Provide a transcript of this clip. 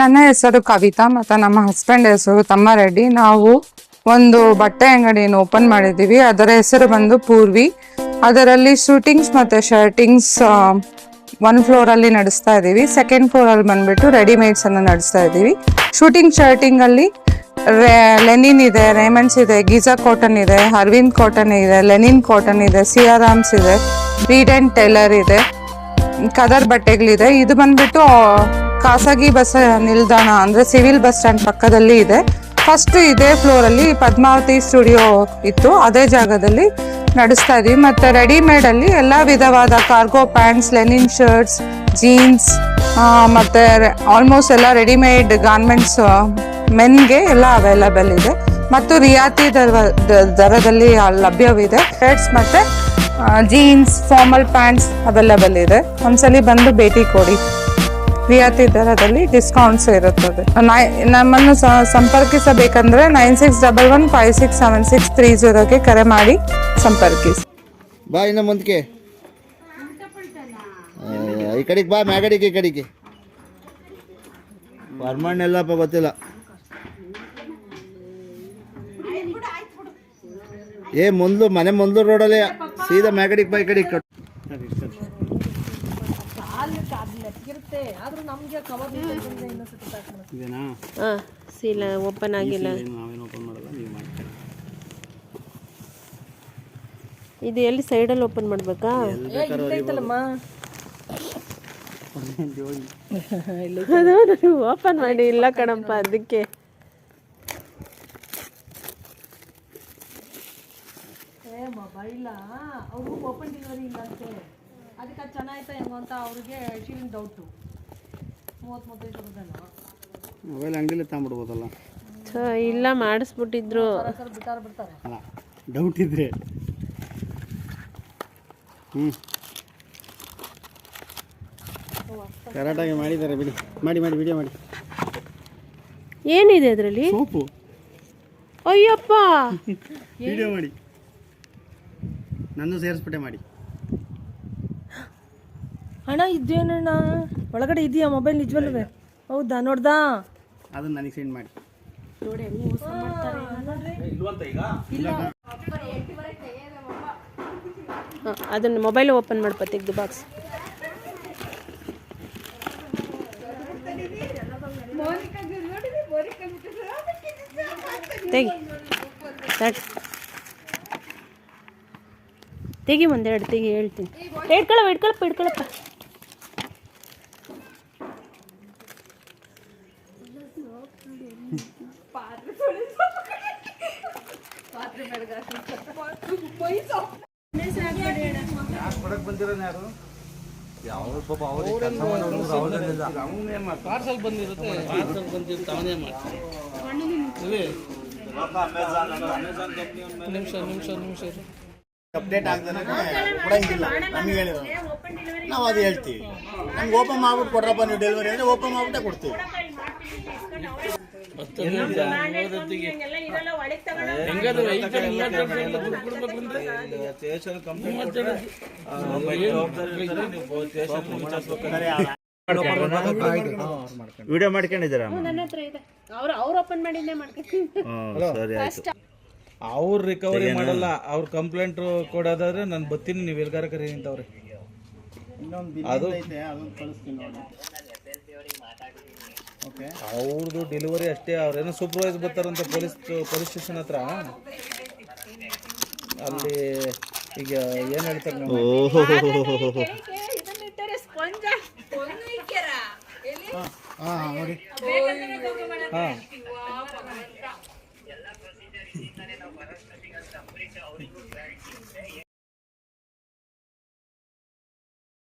ನನ್ನ ಹೆಸರು ಕವಿತಾ ಮತ್ತು ನಮ್ಮ ಹಸ್ಬೆಂಡ್ ಹೆಸರು ತಮ್ಮಾರೆಡ್ಡಿ ನಾವು ಒಂದು ಬಟ್ಟೆ ಅಂಗಡಿಯನ್ನು ಓಪನ್ ಮಾಡಿದ್ದೀವಿ. ಅದರ ಹೆಸರು ಬಂದು ಪೂರ್ವಿ. ಅದರಲ್ಲಿ ಶೂಟಿಂಗ್ಸ್ ಮತ್ತು ಶರ್ಟಿಂಗ್ಸ್ ಒನ್ ಫ್ಲೋರಲ್ಲಿ ನಡೆಸ್ತಾ ಇದ್ದೀವಿ. ಸೆಕೆಂಡ್ ಫ್ಲೋರಲ್ಲಿ ಬಂದುಬಿಟ್ಟು ರೆಡಿಮೇಡ್ಸನ್ನು ನಡೆಸ್ತಾ ಇದ್ದೀವಿ. ಶೂಟಿಂಗ್ ಶರ್ಟಿಂಗಲ್ಲಿ ಲೆನಿನ್ ಇದೆ ರೇಮಂಡ್ಸ್ ಇದೆ ಗೀಜಾ ಕಾಟನ್ ಇದೆ ಅರವಿಂದ್ ಕಾಟನ್ ಇದೆ ಲೆನಿನ್ ಕಾಟನ್ ಇದೆ ಸಿಯಾರಾಮ್ಸ್ ಇದೆ ರೀಡ್ ಆ್ಯಂಡ್ ಟೈಲರ್ ಇದೆ ಕದರ್ ಬಟ್ಟೆಗಳಿದೆ. ಇದು ಬಂದ್ಬಿಟ್ಟು ಖಾಸಗಿ ಬಸ್ ನಿಲ್ದಾಣ ಅಂದ್ರೆ ಸಿವಿಲ್ ಬಸ್ ಸ್ಟ್ಯಾಂಡ್ ಪಕ್ಕದಲ್ಲಿ ಇದೆ. ಫಸ್ಟ್ ಇದೇ ಫ್ಲೋರ್ ಅಲ್ಲಿ ಪದ್ಮಾವತಿ ಸ್ಟುಡಿಯೋ ಇತ್ತು. ಅದೇ ಜಾಗದಲ್ಲಿ ನಡೆಸ್ತಾ ಇದೀವಿ. ಮತ್ತೆ ರೆಡಿಮೇಡ್ ಅಲ್ಲಿ ಎಲ್ಲಾ ವಿಧವಾದ cargo pants linen shirts jeans ಮತ್ತೆ ಆಲ್ಮೋಸ್ಟ್ ಎಲ್ಲ ರೆಡಿಮೇಡ್ ಗಾರ್ಮೆಂಟ್ಸ್ ಮೆನ್ಗೆ ಎಲ್ಲ ಅವೈಲಬಲ್ ಇದೆ. ಮತ್ತು ರಿಯಾಯಿತಿ ದರ ದರದಲ್ಲಿ ಲಭ್ಯವಿದೆ. ಶರ್ಟ್ಸ್ ಮತ್ತೆ ಜೀನ್ಸ್ ಫಾರ್ಮಲ್ ಪ್ಯಾಂಟ್ಸ್ ಅವೈಲಬಲ್ ಇದೆ. ಒಂದ್ಸಲಿ ಬಂದು ಭೇಟಿ ಕೊಡಿ. ರಿಯಾಯಿತಿ ದರದಲ್ಲಿ ಡಿಸ್ಕೌಂಟ್ಸ್ ಇರುತ್ತದೆ. ನಮ್ಮನ್ನು ಸಂಪರ್ಕಿಸಬೇಕಂದ್ರೆ nine six double one five six seven six three ಜೀರೋಗೆ ಕರೆ ಮಾಡಿ ಸಂಪರ್ಕಿಸಿ. ಬಾ ಇನ್ನು ಮುಂದಕ್ಕೆ ಈ ಕಡೆಗೆ ಬಾ ಮ್ಯಾಗಡಿಗೆ ಈ ಕಡೆಗೆ. ಪರ್ಮಣ್ಣ್ ಎಲ್ಲಪ್ಪ ಗೊತ್ತಿಲ್ಲ. ಏ, ಮುಂದ್ಲು, ಮನೆ ಮುಂದ್ಲು ರೋಡಲ್ಲಿ ಸೀದಾ ಮ್ಯಾಗಡಿಗೆ ಬಾ, ಈ ಕಡೆಗೆ ಕಟ್. ಹಾಂ ಸೀಲ ಓಪನ್ ಆಗಿಲ್ಲ. ಇದು ಎಲ್ಲಿ ಸೈಡಲ್ಲಿ ಓಪನ್ ಮಾಡಬೇಕಾ? ಓಪನ್ ಮಾಡಿ ಇಲ್ಲ ಕಣಪ್ಪ ಅದಕ್ಕೆ. ಮೊಬೈಲ್ ಅಂಗಡಿಲಿ ತಗೊಂಡ್ಬಿಡ್ಬೋದಲ್ಲ? ಛ, ಇಲ್ಲ ಮಾಡಿಸ್ಬಿಟ್ಟಿದ್ರು. ಅಲ್ಲ ಡೌಟ್ ಇದ್ರೆ. ಹ್ಞೂ ಕರೆಕ್ಟಾಗಿ ಮಾಡಿದ್ದಾರೆ ಬಿಡಿ. ಮಾಡಿ ಮಾಡಿ ವಿಡಿಯೋ ಮಾಡಿ. ಏನಿದೆ ಅದರಲ್ಲಿ? ಸೋಪು. ಅಯ್ಯಪ್ಪ! ವಿಡಿಯೋ ಮಾಡಿ. ನಂದು ಸೇರಿಸ್ಬಿಟ್ಟೆ ಮಾಡಿ. ಅಣ್ಣ ಇದ್ದೇನಣ್ಣ ಒಳಗಡೆ ಇದೆಯಾ ಮೊಬೈಲ್ ನಿಜವಲ್ವೇ ಹೌದಾ? ನೋಡ್ದಾ? ಅದನ್ನ ನನಗೆ ಸೆಂಡ್ ಮಾಡಿ. ಅದನ್ನ ಅದನ್ನು ಮೊಬೈಲ್ ಓಪನ್ ಮಾಡಪ್ಪ ತೆಗ್ದು ಬಾಕ್ಸ್ ತೆಗಿ. ತೆಗಿ ಒಂದೆರಡು ತೆಗಿ ಹೇಳ್ತೀನಿ. ಇಟ್ಕೊಳಪ್ಪ ಇಟ್ಕೊಳಪ್ಪ ಇಟ್ಕೊಳಪ್ಪ. ಅಪ್ಡೇಟ್ ಆಗ್ದಾನೆ ಕೊಡಂಗಿಲ್ಲ. ನಮಗೆ ಹೇಳಿದ್ರು. ನಾವು ಅದು ಹೇಳ್ತೀವಿ. ನಮ್ಗೆ ಓಪನ್ ಮಾಡ್ಬಿಟ್ಟು ಕೊಡ್ರಪ್ಪ, ನೀವು ಡೆಲಿವರಿ ಅಂದರೆ ಓಪನ್ ಮಾಡ್ಬಿಟ್ಟೆ ಕೊಡ್ತೀವಿ. ವಿಡಿಯೋ ಮಾಡ್ಕೊಂಡಿದ್ದೀರಾ? ಅವ್ರು ಅವ್ರು ಓಪನ್ ಮಾಡಿದ್ದೇ ಮಾಡ್ಕೊಂಡು ಸರಿ ಆಯ್ತು. ಅವ್ರು ರಿಕವರಿ ಮಾಡಲ್ಲ ಅವ್ರ ಕಂಪ್ಲೇಂಟ್ ಕೊಡೋದಾದ್ರೆ ನಾನು ಬತ್ತೀನಿ ನೀವು ಎಲ್ಗಾರ ಕರಿ ಅಂತವ್ರೆ. ಅದು ಅವ್ರದ್ದು ಡೆಲಿವರಿ ಅಷ್ಟೇ ಅವ್ರೇನೋ ಸೂಪರ್ವೈಸ್ ಬರ್ತಾರಂತ ಪೊಲೀಸ್ ಪೊಲೀಸ್ ಸ್ಟೇಷನ್ ಹತ್ರ? ಅಲ್ಲಿ ಈಗ ಏನ್ ಹೇಳ್ತಾರೆ ನಾವು ಹಾ